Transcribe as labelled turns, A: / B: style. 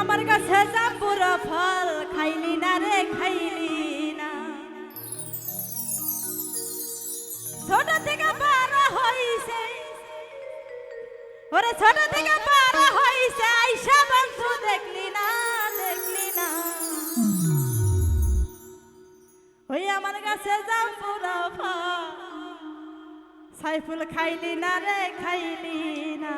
A: আমার কাছে যা পুরো ফল, খাইলি না রে, খাইলি না। ছোট থেকে বড় হইছে। ওরে ছোট থেকে বড় হইছে, আইসা বন্ধু, দেখলি না দেখলি না। ওই আমার কাছে যা পুরো ফল, সাইফুল, খাইলি না রে, খাইলি না।